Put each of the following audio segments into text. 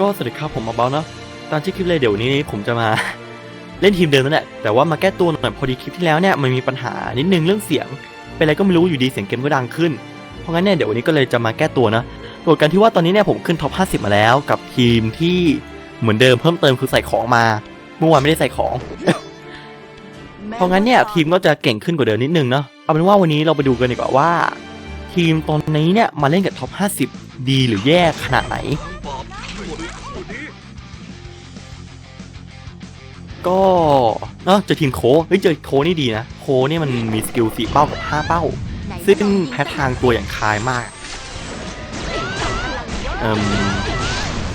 ก็สวัสดีครับผมมาเบานะตามที่คลิปเลยเดี๋ยวนี้ผมจะมาเล่นทีมเดิมนั่นแหละแต่ว่ามาแก้ตัวหน่อยพอดีคลิปที่แล้วเนี่ยมันมีปัญหานิดนึงเรื่องเสียง เป็นอะไรก็ไม่รู้อยู่ดีเสียงเกมก็ดังขึ้น เพราะงั้นเนี่ยเดี๋ยววันนี้ก็เลยจะมาแก้ตัวนะโดยการที่ว่าตอนนี้เนี่ยผมขึ้นท็อป 50 มาแล้วกับทีมที่เหมือนเดิมเพิ่มเติมคือใส่ของมา เมื่อวานไม่ได้ใส่ของ เพราะงั้นเนี่ยทีมก็จะเก่งขึ้นกว่าเดิมนิดนึงเนาะเอาเป็นว่าวันนี้เราไปดูกันดีกว่าว่า ทีมตอนนี้เนี่ยมาเล่นกับท็อป 50 ดีหรือแย่ขนาดไหน ก็เนาะเจอทีมโคเฮ้ยเจอโคนี่ดีนะ โคนี่มันมีสกิลสี่เป้ากับห้าเป้า ซึ่งแพ้ทางตัวอย่างคายมากเอ่ม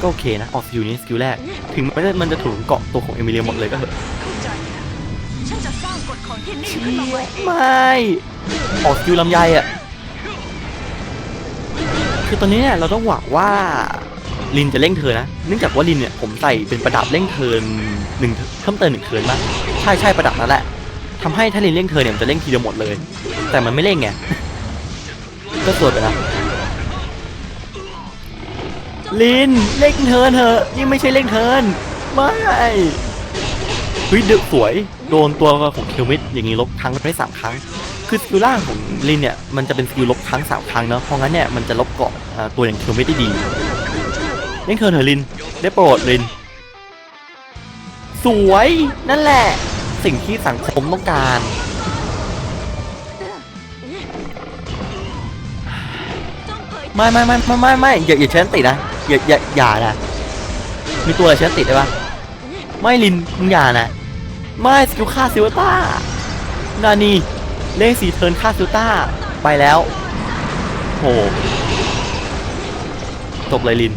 ก็โอเคนะ ออกสกิลนี้สกิลแรก ถึงมันจะมันจะถูกเกาะตัวของเอมิเลียหมดเลยก็เถอะเข้าใจนะฉันจะสร้างกฎของที่นี่ขึ้นมาใหม่เองไม่ออกสกิลลำไยอะคือตอนนี้เนี่ยเราต้องหวังว่า ลินจะเร่งเทินนะ เนื่องจากว่าลินเนี่ยผมใส่เป็นประดับเร่งเทินหนึ่งเพิ่มเติมหนึ่งเทินมาใช่ใช่ประดับนั่นแหละทำให้ถ้าลินเร่งเทินเนี่ยมันจะเร่งทีเดียวหมดเลย แต่มันไม่เร่งไงก็สวดไปนะลินเร่งเทินเถอะนี่ไม่ใช่เร่งเทินไม่เฮ้ยดึกสวยโดนตัวของเคลมิดอย่างนี้ลบครั้งได้สามครั้ง คือสกิลล่างของลินเนี่ยมันจะเป็นสกิลลบครั้งสามครั้งเนาะเพราะงั้นเนี่ยมันจะลบเกาะตัวอย่างเคลมิดได้ดี เล่นเทิร์นเถอะลิน ได้โปรดลิน สวยนั่นแหละ สิ่งที่สังคมต้องการ ไม่ไม่ไม่ไม่ไม่ไม่อย่าอย่าใช้อันติดนะ อย่าอย่าอย่านะมีตัวอะไรใช้อันติดได้ปะไม่ลินมึงอย่านะ ไม่สกิลฆ่าซิลต้านานี่เลขสีเทินฆ่าซิลต้าไปแล้วโหจบเลยลิน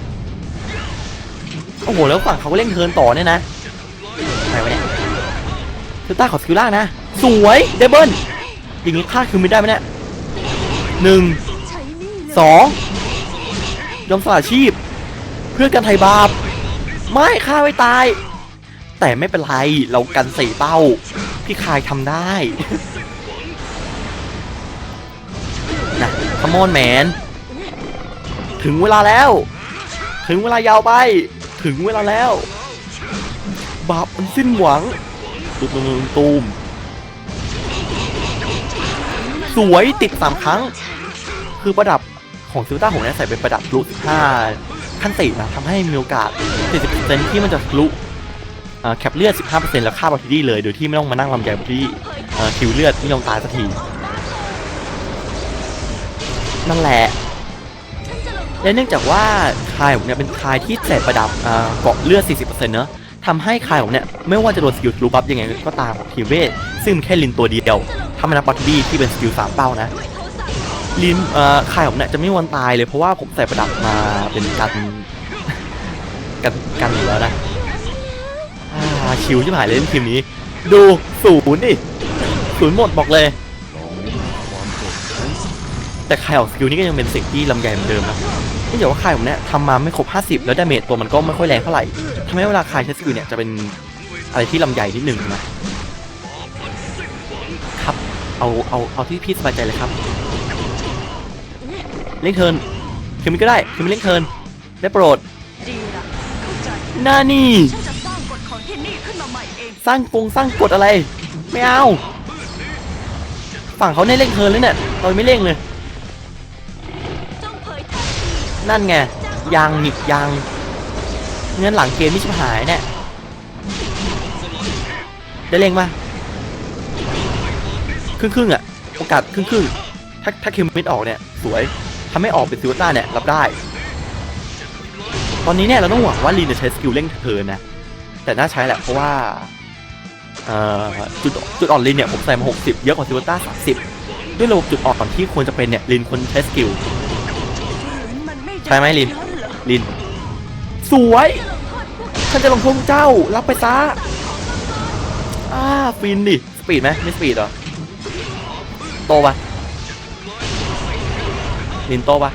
โอ้โห แล้วฝั่งเขาก็เล่นเทิร์นต่อเนี่ยนะไหนวะเนี่ยซิลต้าขอสกิลล่างนะ สวยเดเบิลอย่างงี้ฆ่าคือไม่ได้ไหมเนี่ยหนึ่งใช้นี่เสองยอมสละชีพ เพื่อกันไถ่บาป ไม่ฆ่าไม่ตาย แต่ไม่เป็นไร เรากันสี่เป้า พี่คายทำได้นะขมอนแมน ถึงเวลาแล้ว ถึงเวลายาวไป ถึงเวลาแล้ว บาปมันสิ้นหวังตูมตูมตูมสวยติดสามครั้ง คือประดับของซิลต้าผมเนี่ยใส่เป็นประดับลุ15ขั้นตินะทำให้มีโอกาส70%ที่มันจะลุเอ่อแคปเลือด 15%แล้วฆ่าบอทดี้เลย โดยที่ไม่ต้องมานั่งลำใหญ่บอทดี้เอ่คิวเลือดไม่ยอมตายสักที นั่นแหละ และเนื่องจากว่าคายผมเนี่ยเป็นคายที่ใส่ประดับเกาะเลือด 40%เนอะทำให้คายผมเนี่ยไม่ว่าจะโดนสกิลทะลุบัฟยังไงก็ตามทีเวทซึ่งแค่ลินตัวเดียวทำให้นับบอทดี้ที่เป็นสกิลสามเป้านะลินเอ่อข่ายผมเนี่ยจะไม่วันตายเลยเพราะว่าผมใส่ประดับมาเป็นกันกันกันอยู่แล้วนะชิวที่ผ่านเลยเล่นทีมนี้ ดูศูนย์ดิศูนย์หมดบอกเลย แต่ข่ายออกสกิลนี่ก็ยังเป็นสิ่งที่ลำใหญ่เหมือนเดิมนะ ที่เดี๋ยวว่าข่ายผมเนี่ยทำมาไม่ครบ 50 แล้วดาเมจตัวมันก็ไม่ค่อยแรงเท่าไหร่ทำให้เวลาข่ายใช้สกิลเนี่ยจะเป็นอะไรที่ลำใหญ่นิดหนึ่งนะครับ เอาเอาเอาที่พี่สบายใจเลยครับ เล่งเทิร์นคิวมินก็ได้คิวมินเล่งเทิร์นได้โปรดดีละเข้าใจหน้านี่ฉันจะสร้างกฎของที่นี่ขึ้นมาใหม่เองสร้างกงสร้างกฎอะไร ไม่เอา ฝั่งเขาเนี่ยเล่งเทิร์นเลยเนี่ยเราไม่เล่งเลย นั่นไงยังอีกยังงั้นหลังเกมนี่ชิบหายเนี่ยได้เล่งปะครึ่งครึ่งๆอะโอกาสครึ่งครึ่งถ้าถ้าคิวมินออกเนี่ย สวยถ้าไม่ออกเป็นซิลต้าเนี่ย รับได้ ตอนนี้เนี่ย เราต้องหวังว่าลีนจะใช้สกิลเร่งเทิร์นะ แต่น่าใช้แหละ เพราะว่าจุดจุดอ่อนลินเนี่ย ผมใส่มา 60 เยอะกว่าซิลต้า30 ด้วยระบบจุดอ่อนที่ควรจะเป็นเนี่ยลินควรใช้สกิล ใช่ไหมลินงั้เหรอลิน สวย ฉันจะลงโทษเจ้า รับไปซะอ้าฟินดิ สปีดไหมไม่สปีดเหรอ โตปะลินโตปะ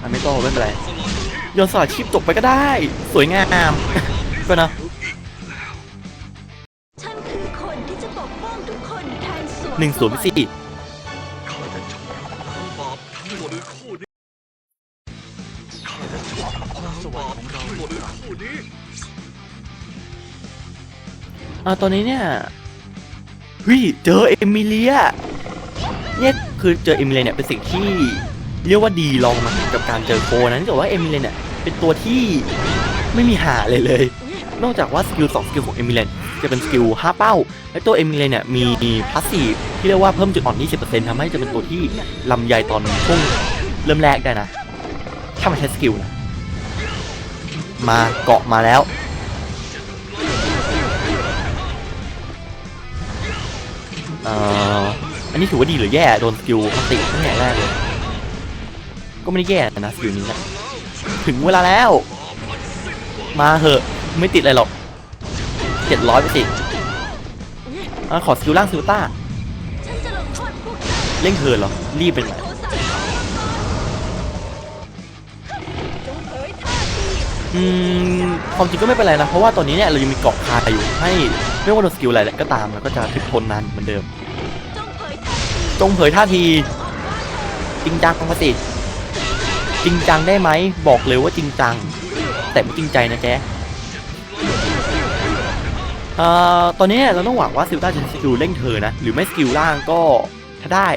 อะไม่โตไม่เป็นไรโยนสลัดชีพจบไปก็ได้ สวยงามก็นะฉันคือคนที่จะปกป้องทุกคนแทนส่วนหนึ่งศูนย์สี่ ตอนนี้เนี่ยเฮ้ยเจอเอมิเลียเนี่ยคือเจอเอมิเลียเนี่ยเป็นสิ่งที่เรียกว่าดีลองมากับการเจอโคนะเนื่ว่าเอมิเลียเนี่ยเป็นตัวที่ไม่มีหาเลยเลย นอกจากว่าสกิล2สกิลของเอมิเลียจะเป็นสกิล5เป้า และตัวเอมิเลียเนี่ยมีพาสซีฟที่เรียกว่าเพิ่มจุดอ่อน 20%ทำให้จะเป็นตัวที่ลำใหญ่ตอนช่วงเริ่มแรกได้นะ ถ้ามันใช้สกิลนะมาเกาะมาแล้ว เอ่ออันนี้ถือว่าดีหรือแย่โดนสกิลพัติตั้งแต่แรกเลย ก็ไม่ได้แย่นะสกิลนี้นะถึงเวลาแล้ว มาเหอะไม่ติดอะไรหรอกเจ็ดร้อยไปสิอะขอสกิลล่างซิลต้าฉันจะลงโทษพวกเร่งเทิร์นเหรอ รีบเป็นไงเผยท่าทีอืมความจริงก็ไม่เป็นไรนะ เพราะว่าตอนนี้เนี่ยเรายังมีเกาะคาอยู่ให้ ไม่ว่าโดนสกิลอะไรก็ตามแล้วก็จะถึกทนนานเหมือนเดิมจงเผยท่าทีจงเผยท่าที จริงจังมาสิจริงจังได้ไหมบอกเลยว่าจริงจัง แต่ไม่จริงใจนะแจ๊ตอนนี้เราต้องหวังว่าซิลต้าจะสกิลเร่งเธอนะ หรือไม่สกิลล่างก็ถ้าได้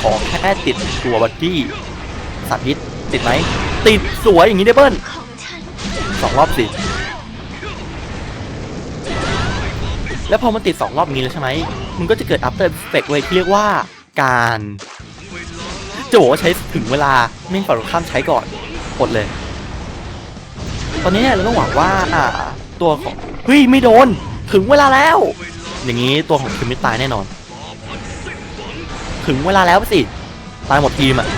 ขอแค่ติดตัวบัดดี้สาธิตติดไหมติดสวยอย่างนี้ได้เบิ้ลของฉันสองรอบสิ แล้วพอมันติดสองรอบนี้แล้วใช่ไหมมันก็จะเกิด after effect ไว้ที่เรียกว่าการจะบอกว่าใช้ถึงเวลาไม่ฝ่ายตรงข้ามใช้ก่อนอดเลย ตอนนี้เนี่ยเราต้องหวังว่าอ่าตัวของเฮ้ยไม่โดนถึงเวลาแล้ว อย่างนี้ตัวของคิมไม่ตายแน่นอน ถึงเวลาแล้วสิตายหมดทีมอะ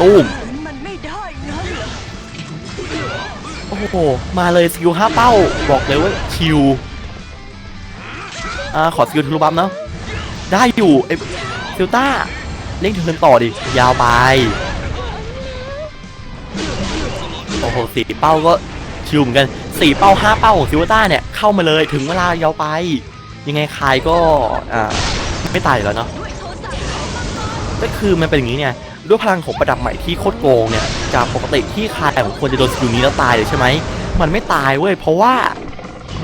ตู้มโอ้โหมาเลยสกิลห้าเป้าบอกเลยว่าชิว อ่าขอสกิลทะลุบัมเนาะได้อยู่ไอ้ซิลต้าเล่นเทินต่อดิ ยาวไป โอ้โหสี่เป้าก็ชิวเหมือนกันสี่เป้าห้าเป้าของซิลต้าเนี่ย เข้ามาเลยถึงเวลายาวไป ยังไงคายก็อ่าไม่ตายแล้วเนาะด้วยโทสะก็คือมันเป็นอย่างนี้เนี่ยด้วยพลังของประดับใหม่ที่โคตรโกงเนี่ยจากปกติที่คายของควรจะโดนสกิลนี้แล้วตายเลยใช่ไหมมันไม่ตายเว้ยเพราะว่า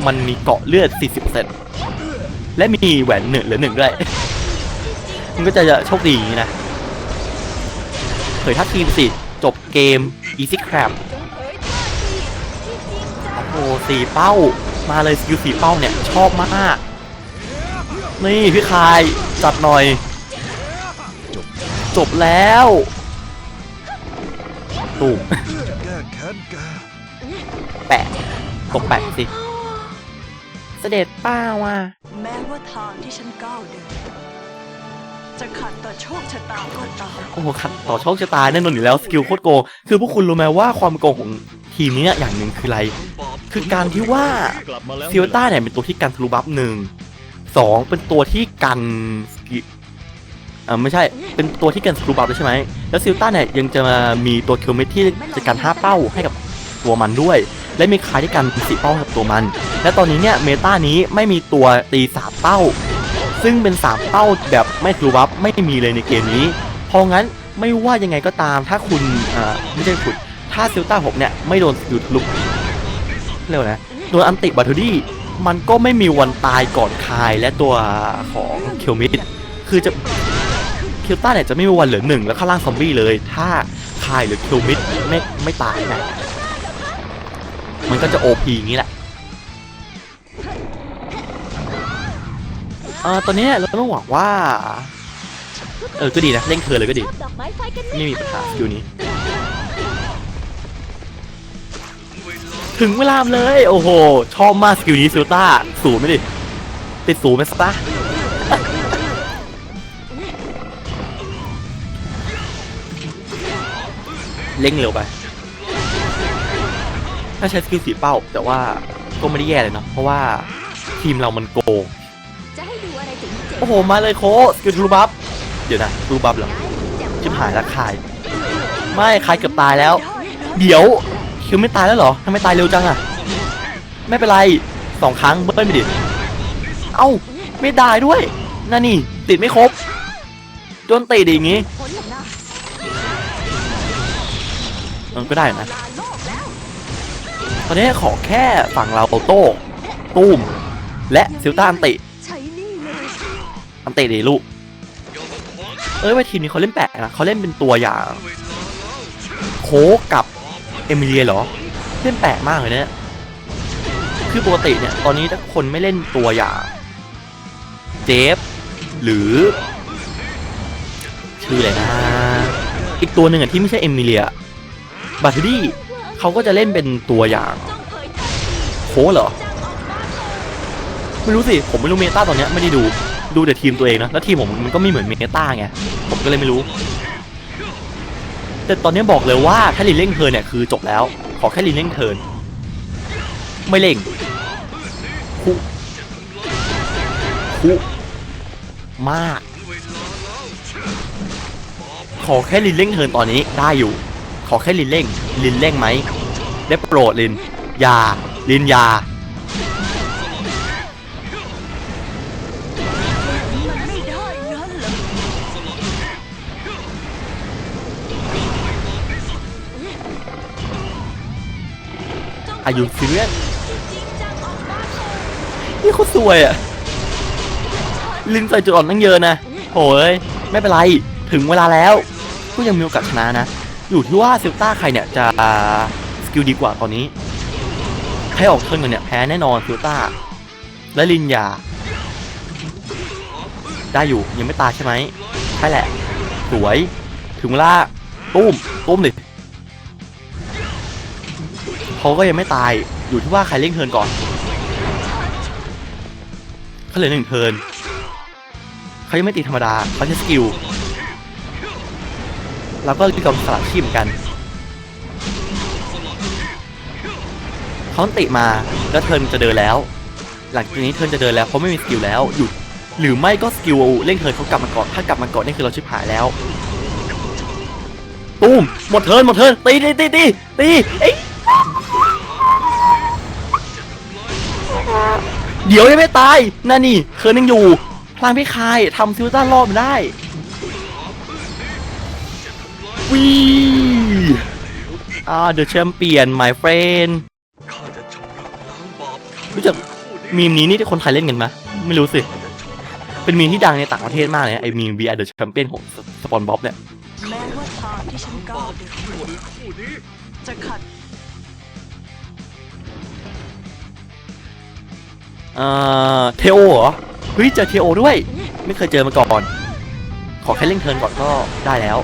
มันมีเกาะเลือด 40% และมีแหวนหนึ่งเหลือหนึ่งด้วย มันก็จะโชคดีอย่างนี้นะเผยทัดทีมสิ จบเกม Easy Crab จงเผยท่าทีที่จริงใจโอ้โหสีเป้า มาเลยสกิลสีเป้าเนี่ย ชอบมาก นี่พี่คาย จัดหน่อย จบจบแล้วตูมแก้แค้นแกแปะตกแปะสิ เสด็จป้าว่ะแม้ว่าทางที่ฉันก้าวเดินจะขัดต่อโชคชะตาก็ตามโอ้โหขัดต่อโชคชะตาแน่นอนอยู่แล้วสกิลโคตรโกงคือพวกคุณรู้ไหมว่าความโกงของทีมนี้เนี่ยอย่างหนึ่งคืออะไร คือการที่ว่าซิลต้าเนี่ยเป็นตัวที่กันทะลุบัฟหนึ่งสองเป็นตัวที่กันสกิอ่าไม่ใช่ เป็นตัวที่กันสกิลบัฟด้วยใช่ไหม แล้วซิลต้าเนี่ยยังจะมามีตัวคิวเมทที่จะกันห้าเป้าให้กับตัวมันด้วย และมีคายที่กันสีเป้ากับตัวมัน และตอนนี้เนี่ยเมตานี้ไม่มีตัวตีสามเป้า ซึ่งเป็นสามเป้าแบบไม่ทะลุบัฟไม่มีเลยในเกมนี้ เพราะงั้นไม่ว่ายังไงก็ตามถ้าคุณอ่าไม่ใช่คุณถ้าซิลต้าผมเนี่ยไม่โดนสกิลทะลุกเร็วนะโดนอันติบัตเทอรี่มันก็ไม่มีวันตายก่อนคายและตัวของเคิลมิดคือจะคิลต้าเนี่ยจะไม่มีวันเหลือหนึ่งแล้วข้างล่างซอมบี้เลย ถ้าคายหรือเคิลมิดไม่ไม่ตายนะ มันก็จะโอพีอย่างนี้แหละเอ่อตอนนี้เราต้องหวังว่า เออก็ดีนะเร่งเธอเลยก็ดี ไม่มีปัญหาสกิลนี้ ถึงเวลาเลย โอ้โห ชอบมากสกิลนี้ซิลต้า สูงไหมดิ ติดสูงไหมสตาเร่งเร็วไป ถ้าใช้สกิลสีเป้า แต่ว่าก็ไม่ได้แย่เลยเนาะเพราะว่าทีมเรามันโกงจะให้ดูอะไรถึงเจ็บโอ้โห มาเลยโคสกิลทรูบัฟเดี๋ยวนะทรูบัฟเหรอชิบหายแล้วคาย ไม่คายเกือบตายแล้ว เดี๋ยวคิวไม่ตายแล้วเหรอทำไมตายเร็วจังอะไม่เป็นไรสองครั้งเบิ้ลไปดิเอ้าไม่ได้ด้วยนั่นนี่ติดไม่ครบโดนตีดีอย่างงี้ผลหรอกนะเออก็ได้นะ อนนี้ขอแค่ฝั่งเราโต้ตุ้มและซิลต้าอันติอันติดีลูก เอ้ยว่าทีมนี้เขาเล่นแปลกนะเขาเล่นเป็นตัวอย่าง โคกกับเอมิเลียเหรอ เล่นแปลกมากเลยเนี่ยคือปกติเนี่ย ตอนนี้ถ้าคนไม่เล่นตัวอย่าง เจฟ หรือ ชื่ออะไรนะ อีกตัวหนึ่งอะที่ไม่ใช่เอมิเลียบาร์ทดี้ เขาก็จะเล่นเป็นตัวอย่างโคกเหรอ ไม่รู้สิ ผมไม่รู้เมตาตอนเนี้ยไม่ได้ดู ดูแต่ทีมตัวเองนะ แล้วทีมผมมันก็ไม่เหมือนเมตาไง ผมก็เลยไม่รู้ แต่ตอนนี้บอกเลยว่าถ้าลินเร่งเทินเนี่ยคือจบแล้ว ขอแค่ลินเร่งเทิน ไม่เร่งคุคุมาก ขอแค่ลินเร่งเทินตอนนี้ได้อยู่ ขอแค่ลินเร่ง ลินเร่งไหมได้โปรดลินยาลินยาอายุซีเรียสนี่เขาสวยอะลินใส่จุดอ่อนตั้งเยอะนะโหยไม่เป็นไร ถึงเวลาแล้ว ก็ยังมีโอกาสชนะนะ อยู่ที่ว่าซิลต้าใครเนี่ยจะสกิลดีกว่าตอนนี้ใครออกเทิร์นกันเนี่ยแพ้แน่นอนซิลต้าและลินยา ได้อยู่ยังไม่ตายใช่ไหมใช่แหละ สวยถึงเวลาตุ้มตุ้มดิเขาก็ยังไม่ตายอยู่ที่ว่าใครเร่งเทิร์นก่อนเขาเหลือหนึ่งเทิร์นเขายังไม่ตีธรรมดาเขาใช้สกิล เราก็รีบกับสลับชีพเหมือนกันเขาติมาแล้วเทินจะเดินแล้ว หลังจากนี้เทินจะเดินแล้วเขาไม่มีสกิลแล้วหยุดหรือไม่ก็สกิลเร่งเทินเขากลับมาก่อนถ้ากลับมาก่อนนี่คือเราชิบหายแล้วตูมหมดเทินหมดเทินตีตีตีตีตีเอ้ยเดี๋ยวยังไม่ตายนั่นนี่เทินยังอยู่พลางพี่คายทำซิลต้ารอดมาได้ วีอ่า the champion my friend ข้าจะชำระล้างบาปรู้จักมีมนี้นี่ที่คนไทยเล่นกันไหมไม่รู้สิ เป็นมีมที่ดังในต่างประเทศมากเลยนะไอ้มีม VR the champion ของสปอนบ๊อบเนี่ยแม้ว่าทางที่ฉันก้าวเดินจะขัดเอ่อเทโอเหรอเฮ้ยเจอเทโอด้วย ไม่เคยเจอมาก่อน ขอแค่เล่นเทิร์นก่อนก็ได้แล้ว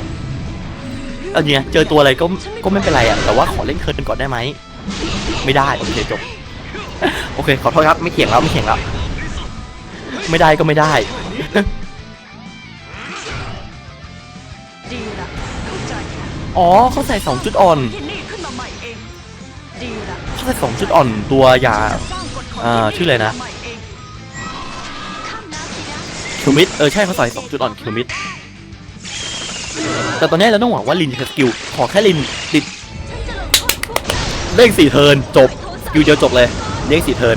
เอาเนี่ยเจอตัวอะไรก็ก็ไม่เป็นไรอะแต่ว่าขอเล่นเทิร์นก่อนได้ไหมไม่ได้โอเคจบโอเคขอโทษครับไม่เถียงแล้วไม่เถียงแล้วไม่ได้ก็ไม่ได้ดีละเข้าใจอ๋อเขาใส่สองจุดอ่อนที่นี่ขึ้นมาใหม่เองดีละเขาใส่สองจุดอ่อนตัวยา จะสร้างกฎของอ่าชื่ออะไรนะขึ้มาใหม่เงข้ามน้ำสินะคิวมิดเออใช่เขาใส่สองจุดอ่อนคิวมิด แต่ตอนนี้เราต้องหวังว่าลินจะสกิล ขอแค่ลินติดฉันจะลงโทษพวกเจ้าเร่งสี่เทิร์นจบสกิลเดียวจบเลยเร่งสี่เทิร์น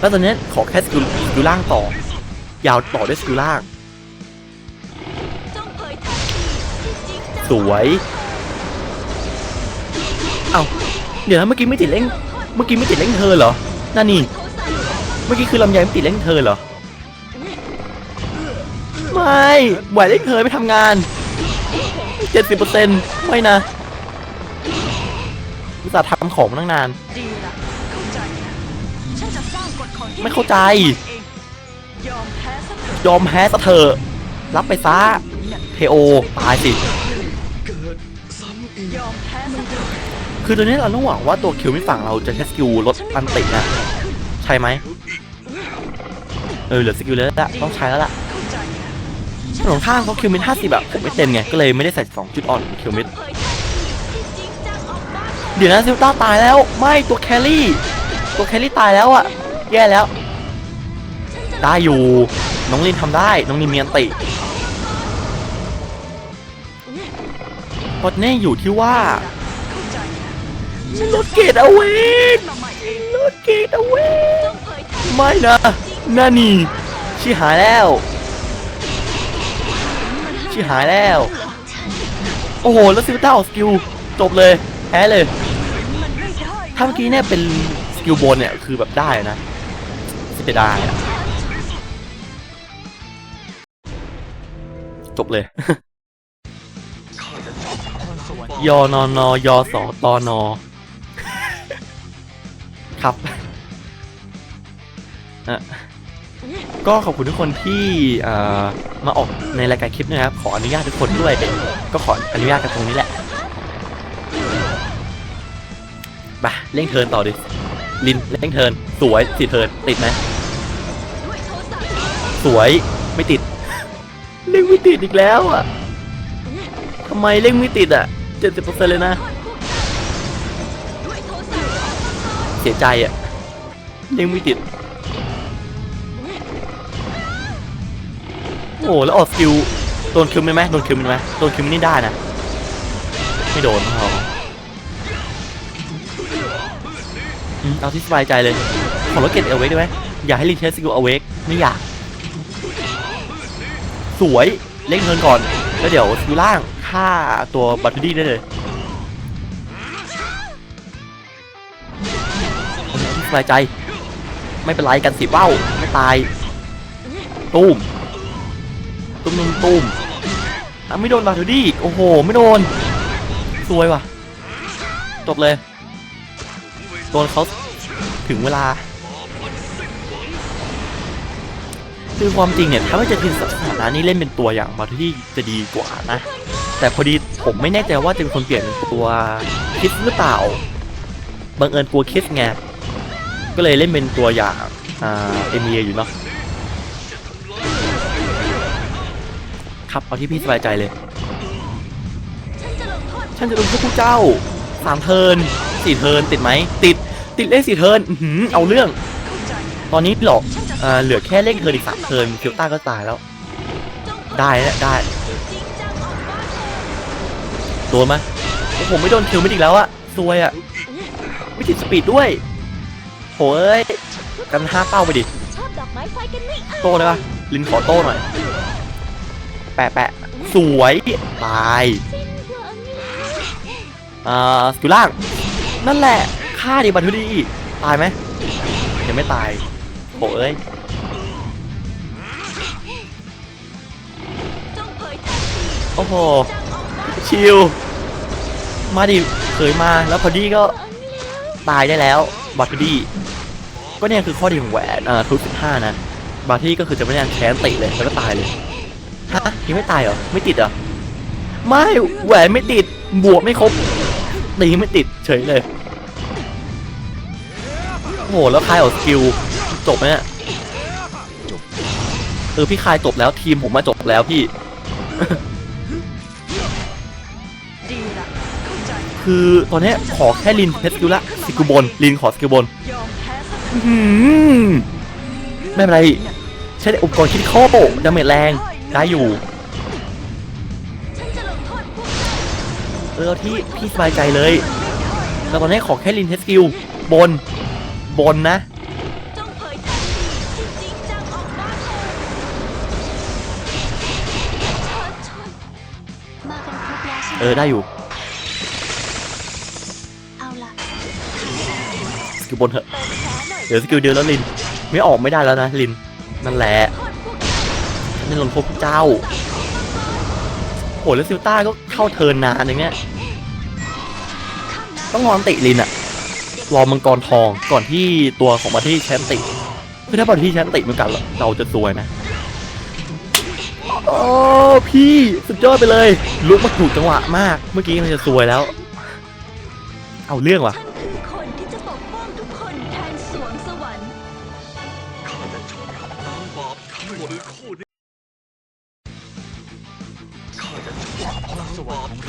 แล้วตอนนี้ขอแค่สกิลสกิลล่างต่อ ยาวต่อด้วยสกิลล่าง สวยเอ้าเดี๋ยวนะเมื่อกี้ไม่ติดเร่งเมื่อกี้ไม่ติดเร่งเทิร์นเหรอนั่นนี่ เมื่อกี้คือลำไยไม่ติดเร่งเทิร์นเหรอ ไม่ไหวเร่งเทิร์นไม่ทำงาน 70%ไม่นะอุตส่าห์ทำของมาตั้งนาน ดีละเข้าใจนะฉันจะสร้างกฎของที่ไม่เข้าใจ เองยอมแพ้สักเถอะยอมแพ้ซะเถอะรับไปซะเทโอตายสิ เกิดซ้ำอีกยอมแพ้สักเถอะคือตัวนี้เราต้องหวังว่าตัวคิวไม่ฝั่งเราจะใช้สกิลลดอันตินะใช่ไหมเออเหลือสกิลแล้วละต้องใช้แล้วล่ะเข้าใจนะ ส่วนของข้างเขาคิวมิด50แบบผมไม่เต็มไง ก็เลยไม่ได้ใส่2จุดอ่อนคิวมิดเดี๋ยวนะซิลต้าตายแล้ว ไม่ตัวแครี่ ตัวแครี่ตายแล้วอะแย่แล้ว ได้อยู่ น้องลินทำได้ น้องลินมีอันติบอทเน่อยู่ที่ว่าฉันลดเกรดเอาเวกขึ้นลดเกรดเอาเวกจงเผยแพร่ไม่นะนานี่ชิหายแล้ว ชิหายแล้ว โอ้โห แล้วซิลต้าออกสกิล จบเลย แพ้เลยมันไม่ได้ถ้าเมื่อกี้เนี่ยเป็นสกิลบนเนี่ย คือแบบได้นะเสียดายอะจบเลย ยอนอนอยอสอตอนอครับอะ ก็ขอบคุณทุกคนที่มาออกในรายการคลิปนะครับ ขออนุญาตทุกคนด้วยก็ขออนุญาตกันตรงนี้แหละไปเร่งเทินต่อดิลินเร่งเทินสวยสีเทินติดไหมสวยไม่ติด เร่งไม่ติดอีกแล้วอะทำไมเร่งไม่ติดอะเจ็ดสิบเปอร์เซ็นต์เลยนะด้วยโทสะเสียใจอะเร่งไม่ติด โอ้แล้วออกสกิลโดนคิวไหมไหมโดนคิวไหมโดนคิวนี่ได้นะไม่โดนอ๋ออืมเอาที่สบายใจเลยขอรถเกตเอาเวกได้ไหมอยากให้รีเทสสกิลเอาเวกไม่อยาก สวยเล่งเทินก่อน แล้วเดี๋ยวสกิลล่างฆ่าตัวบัตตี้ได้เลยสบายใจ ไม่เป็นไรกันสิเว้าไม่ตายตุ้ม ตุ้มตุ้มตุ้มอะไม่โดนบาทูดี้อีกโอ้โห ไม่โดน สวยว่ะ จบเลย โดนเขาถึงเวลา คือความจริงเนี่ย ถ้าไม่จะทีมสถานะนี้เล่นเป็นตัวอย่างบาทูดี้จะดีกว่านะ แต่พอดีผมไม่แน่ใจว่าจะเป็นคนเปลี่ยนเป็นตัวคิดหรือเปล่า บังเอิญกลัวคิดไง ก็เลยเล่นเป็นตัวอย่างอ่าเอเมียอยู่เนาะ ครับ เอาที่พี่สบายใจเลย ฉันจะลงโทษฉันจะลงโทษพวกเจ้าสามเทิร์นสี่เทิร์นติดไหม ติด ติดเลขสี่เทิร์นอื้อหือเอาเรื่องเข้าใจนะตอนนี้หรอกฉันจะอ่าเหลือแค่เลขเทิร์นอีกสามเทิร์นคิวต้าก็ตายแล้วจงเปิได้แล้วได้จริงจังออกมาเถอะโดนไหมโอ้โหไม่โดนคิวไม่อีกแล้วอะซวยอะไม่ติดสปีดด้วยโหเอ้ยกันห้าเป้าไปดิชอบดอกไม้ไฟกันนี่โต้ได้ปะลินขอโต้หน่อย แปะแปะสวยตายอ่าสกิลล่าง นั่นแหละฆ่าดิบัตทุดีตายไหมยังไม่ตายโหเอ้ยโอ้โหชิลมาดิเคยมาแล้วพอดีก็ตายได้แล้วบัตทุดีก็เนี่ยคือข้อดีของแหวนอ่าทุกสิบห้านะบาร์ที่ก็คือจะไม่ได้แค้นติเลยแล้วก็ตายเลย ฮะยังไม่ตายเหรอ ไม่ติดเหรอ ไม่ แหวนไม่ติด บวกไม่ครบ ตีไม่ติดเฉยเลย โอ้โห แล้วคายออกสกิล จบไหมเนี่ยเออ พี่คายจบแล้วทีมผมมาจบแล้วพี่ ดีละเข้าใจคือตอนเนี้ยขอแค่ลินเทสกิลละสกิลบนลินขอสกิลบน ยอมแพ้ซะอื้อหือไม่เป็นไร ใช้อุปกรณ์คิดโคดาเมจแรง ได้ ได้อยู่เออที่พี่สบายใจเลยแต่ตอนนี้ขอแค่ลินเทสกิลบนบนนะเออได้อยู่เอาล่ะสกิลบนเถอะเติมแผลหน่อยเดี๋ยวสกิลเดียวแล้วลิน ไม่ออกไม่ได้แล้วนะลิน นั่นแหละ โทษพวกนี่ลงโทษพวกเจ้าโหแล้วซิลต้าก็เข้าเทินนานอย่างเนี้ยต้องรอนติลินอะรอมังกรทองก่อนที่ตัวของมาที่แชนติคือถ้ามาที่แชนติเหมือนกันเราจะซวยนะโอ้พี่สุดยอดไปเลยลุกมาถูกจังหวะมาก เมื่อกี้มันจะซวยแล้ว เอาเรื่องว่ะ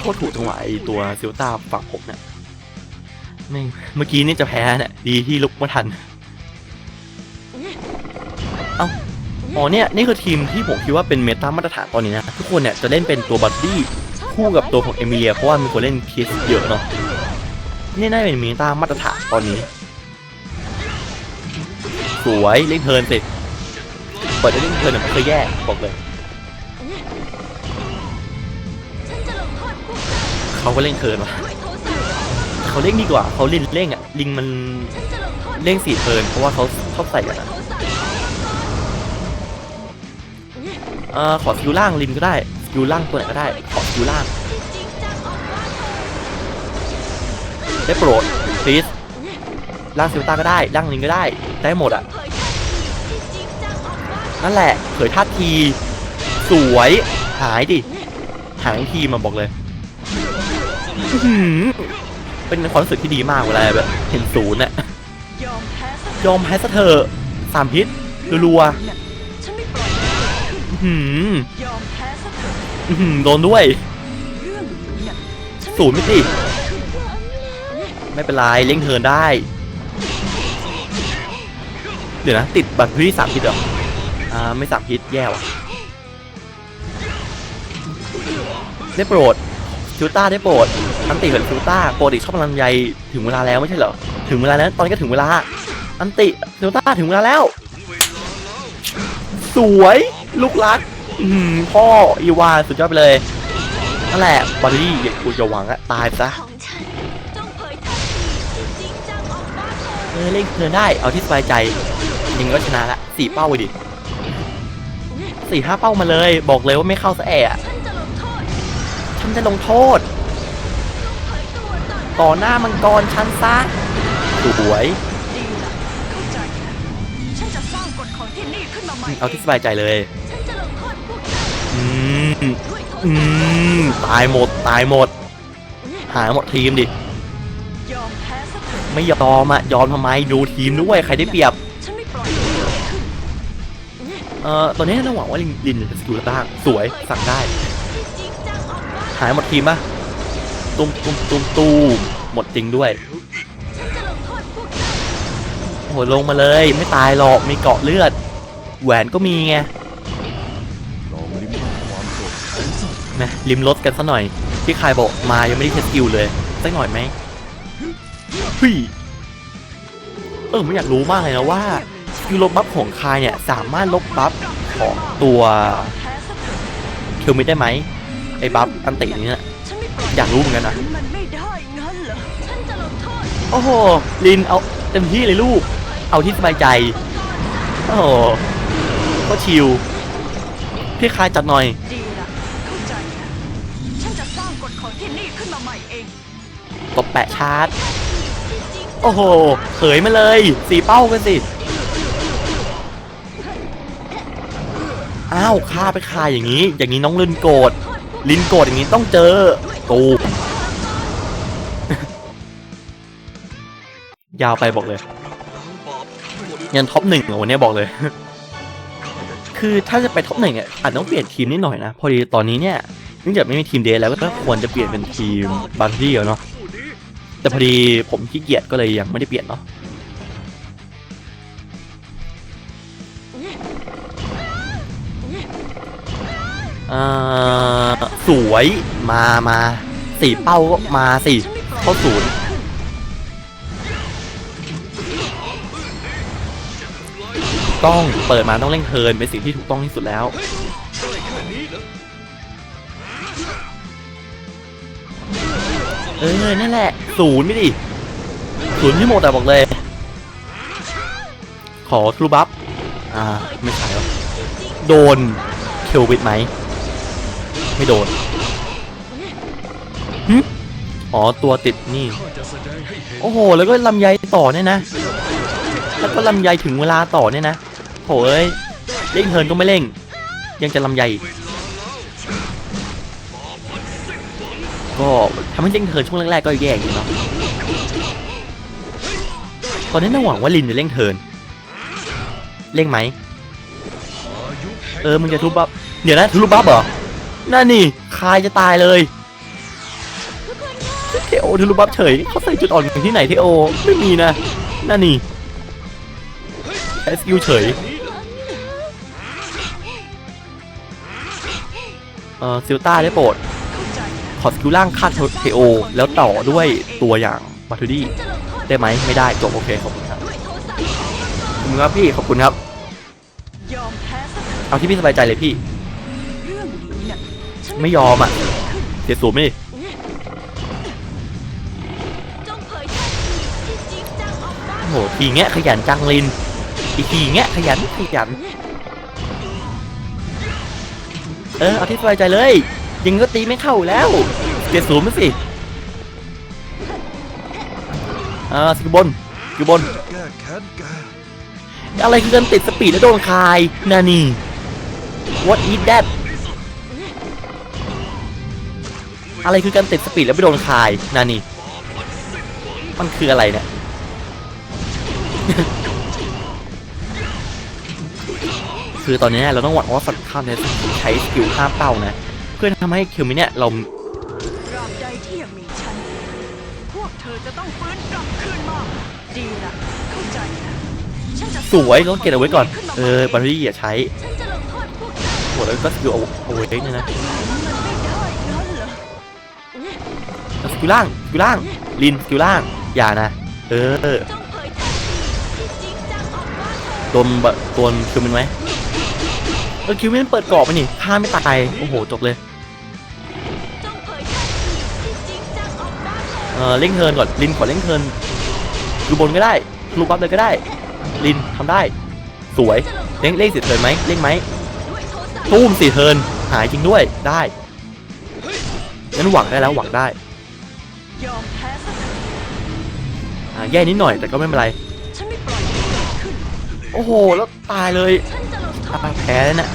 คตรถูกจังหวะไอตัวซิลต้าฝั่งผมเนี่ยแม่เมื่อกี้นี่จะแพ้เนี่ยดีที่ลุกม่ทัน เอ้า อ๋อเนี่ย นี่คือทีมที่ผมคิดว่าเป็นเมตามาตรฐานตอนนี้นะ ทุกคนเนี่ยจะเล่นเป็นตัวบัดดี้คู่กับตัวของเอมิเลีย เพราะว่ามีคนเล่นคิสเยอะเนาะนี่น่าเป็นเมตามาตรฐานตอนนี้ สวยเล่นเทิร์นสิเปิดได้เล่นเทิร์นเนี่ยไม่เคยแย่บอกเลย เขาก็เล่นเทิร์นว่ะด้วยโทสเขาเร่งดีกว่าเขาลินเร่งอะลิงมันเร่งสี่เทิร์นเพราะว่าเขาชอบใส่กันอะเอ่อขอสกิลล่างลินก็ได้สกิลล่างตัวไหนก็ได้ขอสกิลล่างได้โปรดพลีสล่างซิลตาก็ได้ล่างลิงก็ได้ได้หมดอะนั่นแหละเผยท่าที สวยหายดิหายทั้งทีมาบอกเลยอื้อหือ เป็นความรู้สึกที่ดีมากเวลาแบบเห็นศูนย์น่ยอะยอมแพ้ซะเถอะสามพิษรัวเนี่ยฉันไม่ปล่อยให้เกิดขึ้นๆอื้อหือยอมโดนด้วย ศูนย์ไม่ติดปล่อยให้เกิดขึ้นไม่เป็นไรเล่งเทินได้ เดี๋ยวนะ ติดบัตรที่สามพิษเหรอ อ่า ไม่สามพิษแย่ว่ะได้โปรด คิวต้าได้โปรดอันติเหมือนคิวต้าโปรดิชอบลำไยถึงเวลาแล้วไม่ใช่เหรอ ถึงเวลาแล้วตอนนี้ก็ถึงเวลา อันติคิวต้าถึงเวลาแล้ว สวยลูกรักพ่ออีวาสุดยอดไปเลยนั่นแหละบอดี้อย่ากูจะหวังอะตายซะเร่งจังออเล่นเธอได้เอาที่สบายใจยิงก็ชนะละสี่เป้าไปดิสี่ห้าเป้ามาเลย บอกเลยว่าไม่เข้าซะแอะ ฉันจะลงโทษเผยตัวต่อต่อหน้ามังกรฉันซะสวยดีละเข้าใจนะฉันจะสร้างกฎของที่นี่ขึ้นมาใหม่เอาที่สบายใจเลย ฉันจะลงโทษพวกเจ้าอืมด้วยโทษอืมตายหมดตายหมด หายหมดทีมดิ ยอมแพ้ซะเถอะไม่ยอมอะยอมทำไมดูทีมด้วยใครได้เปรียบ ฉันไม่ปล่อยให้เกิดขึ้นเอ่อตอนนี้เราหวังว่าลินลินจะสกิลล่างสวยสั่งได้ หายหมดทีมปะตุ้มตุ้มตุ้มตูมหมดจริงด้วยโอ้โหลงมาเลยไม่ตายหรอกมีเกาะเลือด แหวนก็มีไงลองลิ้มรสความโกรธแค้นสักนะริมรถกันซะหน่อยที่ใครบอกมายังไม่ได้เทสกิลเลยสักหน่อยไหมเฮ้ยเออไม่อยากรู้มากเลยนะว่าสกิลลบบัฟของคายเนี่ย สามารถลบบัฟของตัวเถอะเทลมิดได้ไหม ไอ้บัฟอันตินี้เนี่ยฉันไม่ปล่อยอยากรู้เหมือนกันนะมันไม่ได้งั้นเหรอฉันจะลงโทษโอ้โหลินเอาเต็มที่เลยลูก เอาที่สบายใจ โอ้โหก็ชิลพี่คายจัดหน่อย ดีละเข้าใจนะฉันจะสร้างกฎของที่นี่ขึ้นมาใหม่เองตบแปะชาร์จ โอ้โหเขยมาเลย สีเป้ากันสิ อ้าวฆ่าไปคาอย่างนี้ อย่างนี้น้องลินโกรธ ลินโกรธอย่างนี้ต้องเจอตูยาวไปบอกเลยยันท็อปหนึ่งวันนี้บอกเลย คือถ้าจะไปท็อปหนึ่งเนี่ยอาจต้องเปลี่ยนทีมนิดหน่อยนะ พอดีตอนนี้เนี่ยเนื่องจากไม่มีทีมเดย์แล้วก็ควรจะเปลี่ยนเป็นทีมบางที่เนาะผู้นี้แต่พอดีผมขี้เกียจก็เลยยังไม่ได้เปลี่ยนเนาะอ่า สวยมามาสี่เป้าก็มาสิเข้าศูนย์ต้องเปิดมาต้องเร่งเทินเป็นสิ่งที่ถูกต้องที่สุดแล้วเออนั่นแหละศูนย์ไม่ดิศูนย์ที่หมแต่บอกเลย ขอทรูบัฟอ่า ไม่ใช่หรอโดนเคลวิดไหม ไม่โดนหึอ๋อตัวติดนี่ข้าจะแสดงให้เห็นโอ้โห แล้วก็ลำไยต่อเนี่ยนะ แล้วก็ลำไยถึงเวลาต่อเนี่ยนะโถเอ้ยเร่งเทิร์นก็ไม่เร่ง ยังจะลำไยอีกก็ทำให้เร่งเทิร์นช่วงแรกๆก็แย่อยู่เนาะตอนนี้น่าหวังว่าลินจะเร่งเทิร์นเร่งไหมอายุแห่งเออมึงจะทุบบัฟเดี๋ยวนะทุบบัฟเหรอ นั่นนี่คายจะตายเลยเทโอทุบบัฟเฉยเขาใส่จุดอ่อนอย่ที่ไหนเทโอไม่มีนะนั่นนี่ใช้สกิลเฉยเอ่อซิลต้าได้โปรดขอสกิลล่างฆ่าเทโอ แล้วต่อด้วยตัวอย่างบัตทูดี้ได้ไหมไม่ได้จบโอเคขอบคุณครับด้วโทสะขอบคุณครับพี่ขอบคุณครับ เอาที่พี่สบายใจเลยพี่ ไม่ยอมอะเสียสูตรไม่โหทีเงี้ยขยันจังลินอีกทีเงี้ยขยันขยัน เออเอาที่สบายใจเลย ยิงก็ตีไม่เข้าแล้วเกียร์ศูนย์มาสิอ่าสกิบนสกิบนอะไรคือการติดสปีดแล้วโดนคาย นานี่ what is that อะไรคือการติดสปีดแล้วไปโดนคายนานี่มันคืออะไรเนี่ยคือตอนนี้เราต้องหวังว่าฝันข้ามเนี่ยใช้สกิลข้ามเป้านะ เพื่อทำให้คิวมิเนี่ยเราตราบใดที่ยังมีฉันพวกเธอจะต้องฟื้นกลับคืนมาดีละเข้าใจนะฉันจะสวยต้องเก็บเอาไว้ก่อนเออบัตเตอรี่อย่าใช้ฉันจะลงโทษพวกเจ้าโหแล้วก็สกิลเอาเอาไว้เนี่ยนะ กิลล่างสกิลล่าง ลินสกิลล่าง อย่านะ เออจงเผยแท่ที่จริงจังออกมาเถิดโดนบะโดนคิวมินไหมเออคิวมินเปิดกรอบไปนี่ฆ่าไม่ตาย โอ้โห จบเลย เออเล่งเทินก่อน ลินขอเล่งเทินอยู่บนก็ได้ลูกปั๊บเลยก็ได้ ลินทำได้ สวย เล่งเล่งสิเทินไหมเล่งไหมตู้มสี่เทินหายจริงด้วย ได้งั้นหวังได้แล้วหวังได้ ยอมแพ้ซะเถอะอ่าแย่นิดหน่อยแต่ก็ไม่เป็นไร ฉันไม่ปล่อยให้เกิดขึ้น โอ้โห แล้วตายเลยฉันจะลงโทษตายแพ้แล้วเนี่ย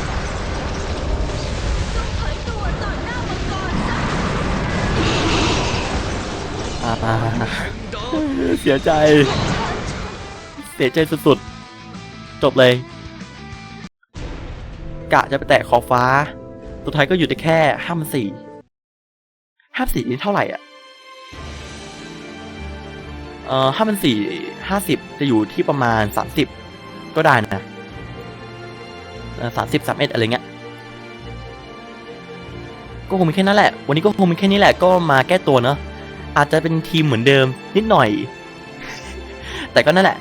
จงเผยตัวต่อหน้ามังกรซะอ่าเสียใจ เสียใจสุดๆ จบเลย กะจะไปแตะขอบฟ้า สุดท้ายก็อยู่ได้แค่ห้ามันสี่ห้าสี่นี่เท่าไหร่อะ เอ่อห้ามันสี่ห้าสิบจะอยู่ที่ประมาณสามสิบก็ได้นะสามสิบสามเอ็ดอะไรเงี้ย ก็คงมีแค่นั้นแหละ วันนี้ก็คงมีแค่นี้แหละ ก็มาแก้ตัวเนาะ อาจจะเป็นทีมเหมือนเดิมนิดหน่อย แต่ก็นั่นแหละ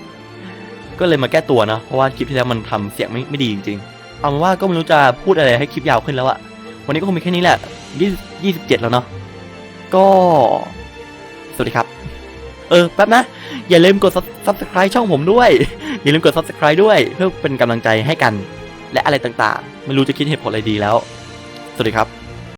ก็เลยมาแก้ตัวเนาะเพราะว่าคลิปที่แล้วมันทำเสียงไม่ไม่ดีจริงๆ เอาเป็นว่าก็ไม่รู้จะพูดอะไรให้คลิปยาวขึ้นแล้วอะวันนี้ก็คงมีแค่นี้แหละยี่สิบเจ็ดแล้วเนาะ ก็ สวัสดีครับ เออแป๊บนะ อย่าลืมกด subscribe ช่องผมด้วย อย่าลืมกด subscribe ด้วย เพื่อเป็นกำลังใจให้กัน และอะไรต่างๆ ไม่รู้จะคิดเหตุผลอะไรดีแล้ว สวัสดีครับ